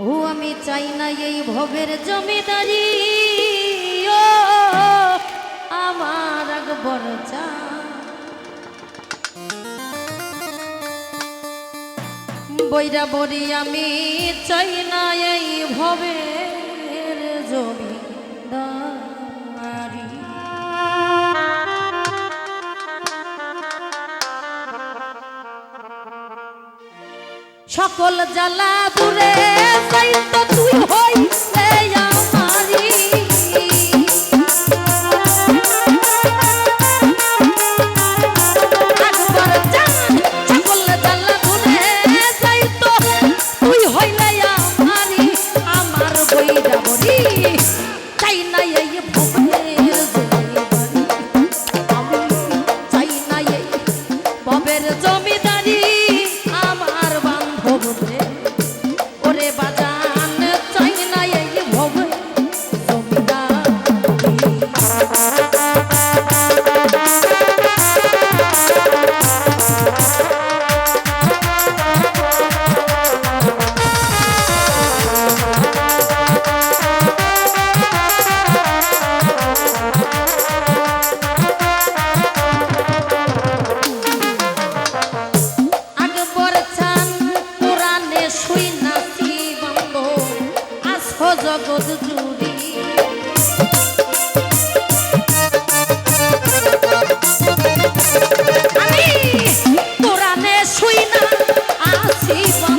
ও, আমি চাই না এই ভবের জমিদারি। ও, আমার আকবর চা। বৈরা বরি আমি চাই না এই ভবের জমিদার। সকল জ্বালা দূরে তুই হো Keep on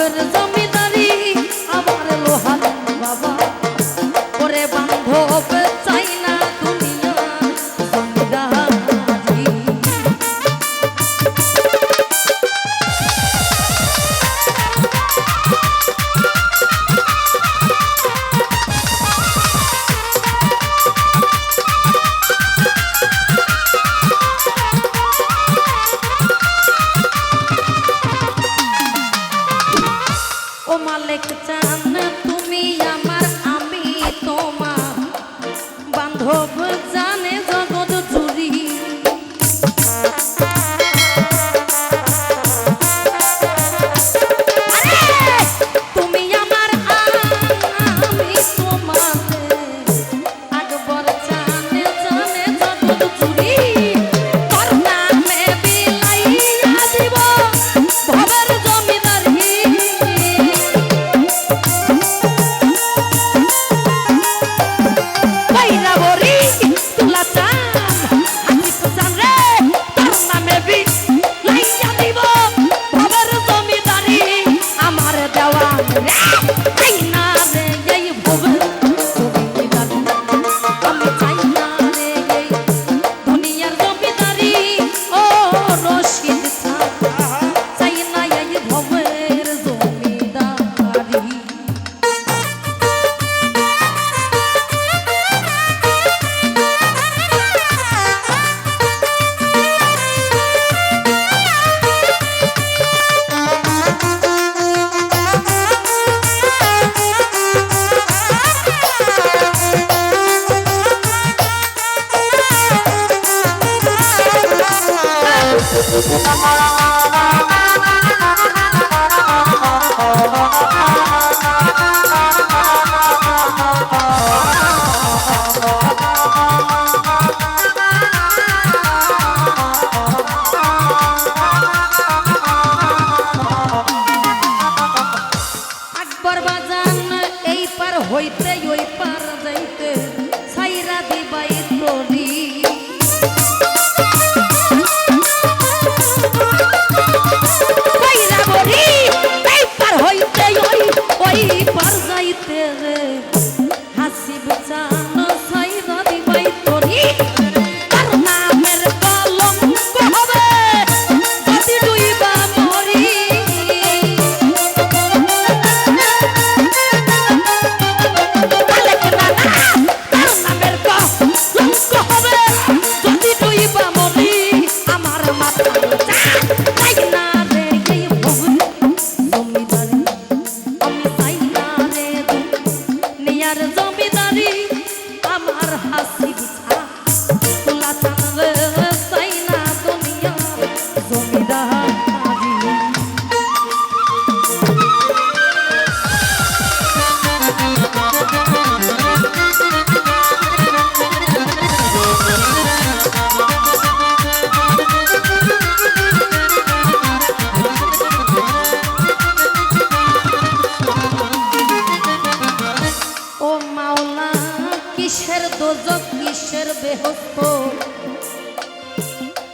good as বাজান এই পার হইতে ওই পার যাইতে। সাইরা দিবাই প্রদীপ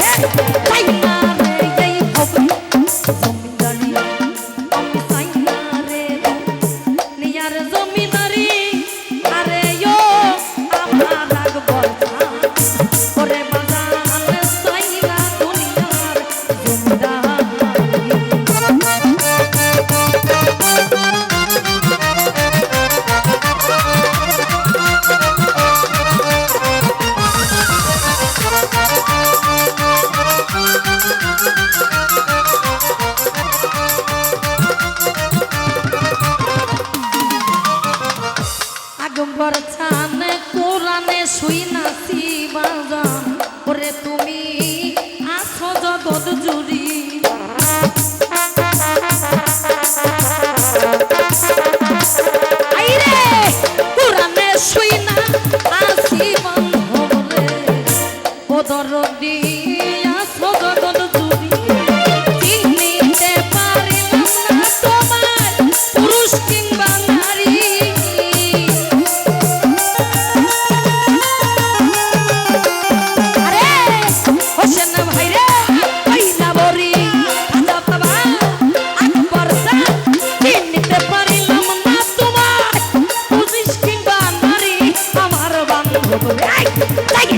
Hey! শুই নাচি বাজা লাগি